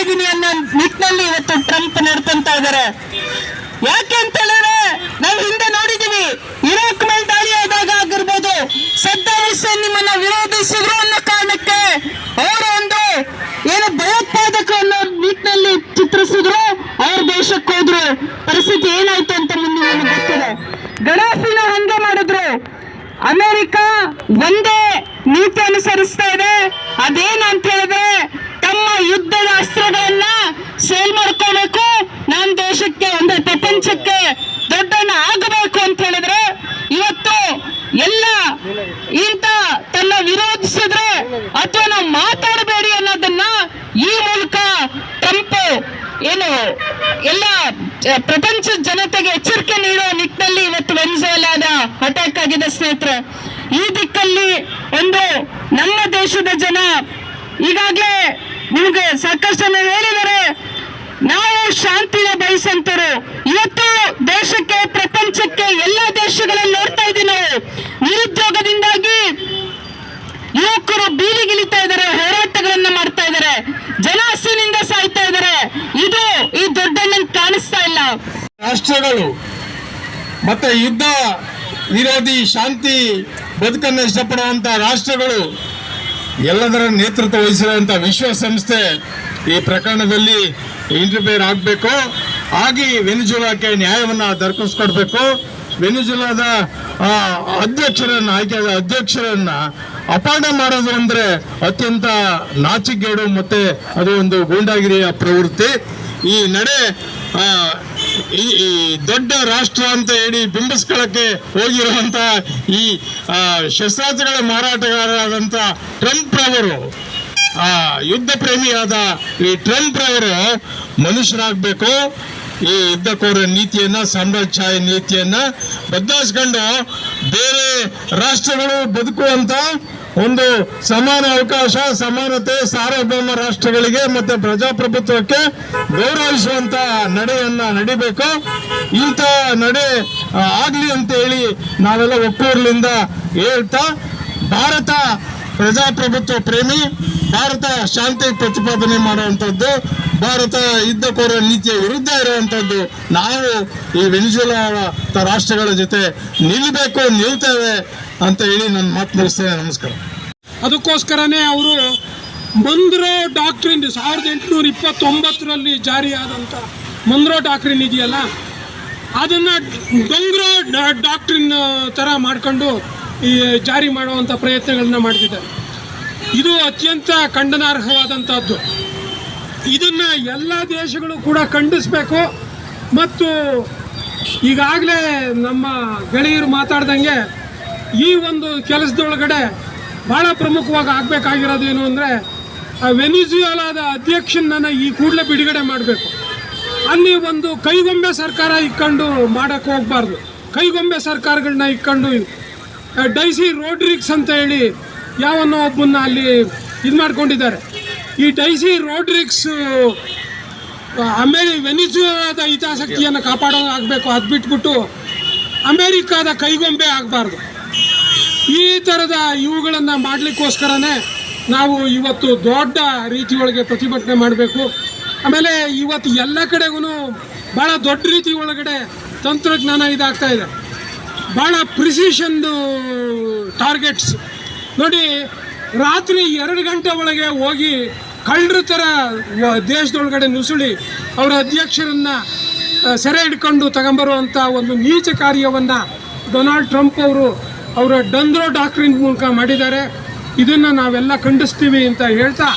ಇದ್ದೀನಿ ಅನ್ನೋ ನಿಟ್ಟಿನಲ್ಲಿ ಇವತ್ತು ಟ್ರಂಪ್ ನಡ್ಕೊಂತ ಇದ್ದಾರೆ. ಯಾಕೆ ಅಂತ ಹೇಳಿದ್ರೆ, ನಾವು ಹಿಂದೆ ನೋಡಿದೀವಿ ಇರಾಕ್ ಮೇಲೆ ದಾಳಿ ಆದಾಗ ಆಗಿರ್ಬೋದು, ಸದ್ದಾಂ ಹುಸೇನ್ ನಿಮ್ಮನ್ನ ವಿರೋಧಿಸಿದ್ರು ಅನ್ನೋ ಕಾರಣಕ್ಕೆ ಅವರು ಒಂದು ಏನು ಭಯೋತ್ಪಾದಕ ಅನ್ನೋ ನಿಟ್ಟಿನಲ್ಲಿ ಚಿತ್ರಿಸಿದ್ರು, ಅವ್ರ ದೇಶಕ್ಕೆ ಹೋದ್ರು. ಪರಿಸ್ಥಿತಿ ಏನಾಯ್ತು ಅಂತ ನಮ್ಗೆ ಗೊತ್ತಿದೆ ಗಡಾಫಿನ ಹಂಗೆ ಮಾಡಿದ್ರು. ಅಮೆರಿಕ ಒಂದೇ ನೀತಿ ಅನುಸರಿಸ್ತಾ ಇದೆ. ಅದೇನಂತ ಹೇಳಿದ್ರೆ, ತಮ್ಮ ಪ್ರಪಂಚಕ್ಕೆ ದೊಡ್ಡನ ಆಗಬೇಕು ಅಂತ ಹೇಳಿದ್ರೆ ಇವತ್ತು ಎಲ್ಲ ಇಂತ ತನ್ನ ವಿರೋಧಿಸಿದ್ರೆ ಅಥವಾ ನಾವು ಮಾತಾಡಬೇಡಿ ಅನ್ನೋದನ್ನ ಈ ಮೂಲಕ ಟ್ರಂಪ್ ಏನು ಎಲ್ಲ ಪ್ರಪಂಚ ಜನತೆಗೆ ಎಚ್ಚರಿಕೆ ನೀಡುವ ನಿಟ್ಟಿನಲ್ಲಿ ಇವತ್ತು ವೆನ್ಸೋಲಾದ ಅಟ್ಯಾಕ್ ಆಗಿದೆ, ಸ್ನೇಹಿತರೆ. ಈ ದಿಕ್ಕಲ್ಲಿ ಒಂದು ನಮ್ಮ ದೇಶದ ಜನ ಈಗಾಗಲೇ ನಿಮಗೆ ಸಾಕಷ್ಟು ಜನ ಹೇಳಿದ್ದಾರೆ, ನಾವು ಶಾಂತಿನ ಬಯಸಂತರು. ಇವತ್ತು ದೇಶಕ್ಕೆ, ಪ್ರಪಂಚಕ್ಕೆ ಎಲ್ಲ ದೇಶಗಳಲ್ಲಿ ನೋಡ್ತಾ ಇದ್ದೀವಿ ನಾವು. ನಿರುದ್ಯೋಗದಿಂದಾಗಿ ಯುವಕರು ಬೀದಿಗಿಳಿತಾ ಇದ್ದಾರೆ, ಹೋರಾಟಗಳನ್ನ ಮಾಡ್ತಾ ಇದ್ದಾರೆ ಜನ ಹಸಿನಿಂದ ಸಾಯ್ತಾ ಇದ್ದಾರೆ. ಇದು ಈ ದೊಡ್ಡಣ್ಣನ್ ಕಾಣಿಸ್ತಾ ಇಲ್ಲ. ರಾಷ್ಟ್ರಗಳು ಮತ್ತೆ ಯುದ್ಧ, ವಿರೋಧಿ, ಶಾಂತಿ ಬದುಕನ್ನು ಇಷ್ಟಪಡುವಂತ ರಾಷ್ಟ್ರಗಳು ಎಲ್ಲದರ ನೇತೃತ್ವ ವಹಿಸಿರುವಂತ ವಿಶ್ವಸಂಸ್ಥೆ ಈ ಪ್ರಕರಣದಲ್ಲಿ ಇಂಟರ್ಫೇರ್ ಆಗಬೇಕು. ಆಗಿ ವೆನಿಜುಲಾಕ್ಕೆ ನ್ಯಾಯವನ್ನು ದೊರಕಿಸ್ಕೊಡ್ಬೇಕು. ವೆನಿಜುಲಾದ ಅಧ್ಯಕ್ಷರನ್ನ, ಆಯ್ಕೆಯಾದ ಅಧ್ಯಕ್ಷರನ್ನ ಅಪಹರಣ ಮಾಡೋದು ಅಂದ್ರೆ ಅತ್ಯಂತ ನಾಚಿಕೆಗೇಡು ಮತ್ತೆ ಅದು ಒಂದು ಗೂಂಡಾಗಿರಿಯ ಪ್ರವೃತ್ತಿ. ಈ ನಡೆ ಈ ದೊಡ್ಡ ರಾಷ್ಟ್ರ ಅಂತ ಹೇಳಿ ಬಿಂಬಿಸ್ಕೊಳ್ಳೋಕ್ಕೆ ಹೋಗಿರುವಂತ ಈ ಶಸ್ತ್ರಾಸ್ತ್ರಗಳ ಮಾರಾಟಗಾರರಾದಂಥ ಟ್ರಂಪ್ ರವರು ಆ ಯುದ್ಧ ಪ್ರೇಮಿಯಾದ ಈ ಟ್ರಂಪ್ ಅವರು ಮನುಷ್ಯರಾಗಬೇಕು. ಈ ಯುದ್ಧಕೋರ ನೀತಿಯನ್ನ ಸಾಮ್ರಾಜ್ಯ ನೀತಿಯನ್ನ ಬದಲಾಯಿಸ್ಕೊಂಡು ಬೇರೆ ರಾಷ್ಟ್ರಗಳು ಬದುಕುವಂತ ಒಂದು ಸಮಾನ ಅವಕಾಶ, ಸಮಾನತೆ, ಸಾರ್ವಭೌಮ ರಾಷ್ಟ್ರಗಳಿಗೆ ಮತ್ತೆ ಪ್ರಜಾಪ್ರಭುತ್ವಕ್ಕೆ ಗೌರವಿಸುವಂತ ನಡೆಯನ್ನ ನಡಿಬೇಕು. ಇಂಥ ನಡೆ ಆಗ್ಲಿ ಅಂತ ಹೇಳಿ ನಾವೆಲ್ಲ ಒಕ್ಕೂರ್ಲಿಂದ ಹೇಳ್ತಾ, ಭಾರತ ಪ್ರಜಾಪ್ರಭುತ್ವ ಪ್ರೇಮಿ ಭಾರತ ಶಾಂತಿ ಪ್ರತಿಪಾದನೆ ಮಾಡುವಂಥದ್ದು, ಭಾರತ ಯುದ್ಧಕೋರ ನೀತಿಯ ವಿರುದ್ಧ ಇರುವಂಥದ್ದು. ನಾವು ಈ ವೆನಿಜುಲಾ ರಾಷ್ಟ್ರಗಳ ಜೊತೆ ನಿಲ್ಲಬೇಕು ನಿಲ್ತೇವೆ ಅಂತ ಹೇಳಿ ನನ್ನ ಮಾತು ಮುಗಿಸ್ತೇನೆ. ನಮಸ್ಕಾರ. ಅದಕ್ಕೋಸ್ಕರನೇ ಅವರು ಮಂದ್ರೋ ಡಾಕ್ಟ್ರಿನ್ ಸಾವಿರದ ಎಂಟುನೂರ ಇಪ್ಪತ್ತೊಂಬತ್ತರಲ್ಲಿ ಜಾರಿಯಾದಂಥ ಮಂದ್ರೋ ಡಾಕ್ಟ್ರಿನ್ ಇದೆಯಲ್ಲ, ಅದನ್ನು ಡೊಂಗ್ರೋ ಡಾಕ್ಟ್ರಿನ್ ಥರ ಮಾಡ್ಕೊಂಡು ಈ ಜಾರಿ ಮಾಡುವಂಥ ಪ್ರಯತ್ನಗಳನ್ನ ಮಾಡ್ತಿದ್ದಾರೆ. ಇದು ಅತ್ಯಂತ ಖಂಡನಾರ್ಹವಾದಂಥದ್ದು ಇದನ್ನು ಎಲ್ಲ ದೇಶಗಳು ಕೂಡ ಖಂಡಿಸಬೇಕು. ಮತ್ತು ಈಗಾಗಲೇ ನಮ್ಮ ಗೆಳೆಯರು ಮಾತಾಡ್ದಂಗೆ ಈ ಒಂದು ಕೆಲಸದೊಳಗಡೆ ಭಾಳ ಪ್ರಮುಖವಾಗಿ ಆಗಬೇಕಾಗಿರೋದೇನು ಅಂದರೆ ವೆನಿಜುಯಲಾದ ಅಧ್ಯಕ್ಷನನ್ನು ಈ ಕೂಡಲೇ ಬಿಡುಗಡೆ ಮಾಡಬೇಕು. ಅಲ್ಲಿ ಒಂದು ಕೈಗೊಂಬೆ ಸರ್ಕಾರ ಇಕ್ಕೊಂಡು ಮಾಡೋಕ್ಕೆ ಹೋಗಬಾರ್ದು. ಕೈಗೊಂಬೆ ಸರ್ಕಾರಗಳನ್ನ ಇಕ್ಕೊಂಡು ಡೈಸಿ ರೋಡ್ರಿಕ್ಸ್ ಅಂತ ಹೇಳಿ ಯಾವನ್ನೋ ಒಬ್ಬನ್ನ ಅಲ್ಲಿ ಇದು ಮಾಡ್ಕೊಂಡಿದ್ದಾರೆ. ಈ ಡೈಸಿ ರೋಡ್ರಿಕ್ಸ್ ಆಮೇಲೆ ವೆನಿಜುಲಾದ ಹಿತಾಸಕ್ತಿಯನ್ನು ಕಾಪಾಡೋದು ಆಗಬೇಕು ಅದು ಬಿಟ್ಬಿಟ್ಟು ಅಮೇರಿಕಾದ ಕೈಗೊಂಬೆ ಆಗಬಾರ್ದು. ಈ ಥರದ ಇವುಗಳನ್ನು ಮಾಡಲಿಕ್ಕೋಸ್ಕರನೇ ನಾವು ಇವತ್ತು ದೊಡ್ಡ ರೀತಿಯೊಳಗೆ ಪ್ರತಿಭಟನೆ ಮಾಡಬೇಕು. ಆಮೇಲೆ ಇವತ್ತು ಎಲ್ಲ ಕಡೆಗೂ ಭಾಳ ದೊಡ್ಡ ರೀತಿ ಒಳಗಡೆ ತಂತ್ರಜ್ಞಾನ ಇದಾಗ್ತಾ ಇದೆ. ಭಾಳ ಪ್ರಿಸಿಷನ್ದು ಟಾರ್ಗೆಟ್ಸ್. ನೋಡಿ, ರಾತ್ರಿ ಎರಡು ಗಂಟೆ ಒಳಗೆ ಹೋಗಿ ಕಳ್ಳರ ಥರ ದೇಶದೊಳಗಡೆ ನುಸುಳಿ ಅವರ ಅಧ್ಯಕ್ಷರನ್ನ ಸೆರೆ ಹಿಡ್ಕೊಂಡು ತಗೊಂಬರುವಂಥ ಒಂದು ನೀಚ ಕಾರ್ಯವನ್ನು ಡೊನಾಲ್ಡ್ ಟ್ರಂಪ್ ಅವರು ಅವರ ಡಂದ್ರೋ ಡಾಕ್ಟ್ರಿನ್ ಮೂಲಕ ಮಾಡಿದ್ದಾರೆ. ಇದನ್ನು ನಾವೆಲ್ಲ ಖಂಡಿಸ್ತೀವಿ ಅಂತ ಹೇಳ್ತಾ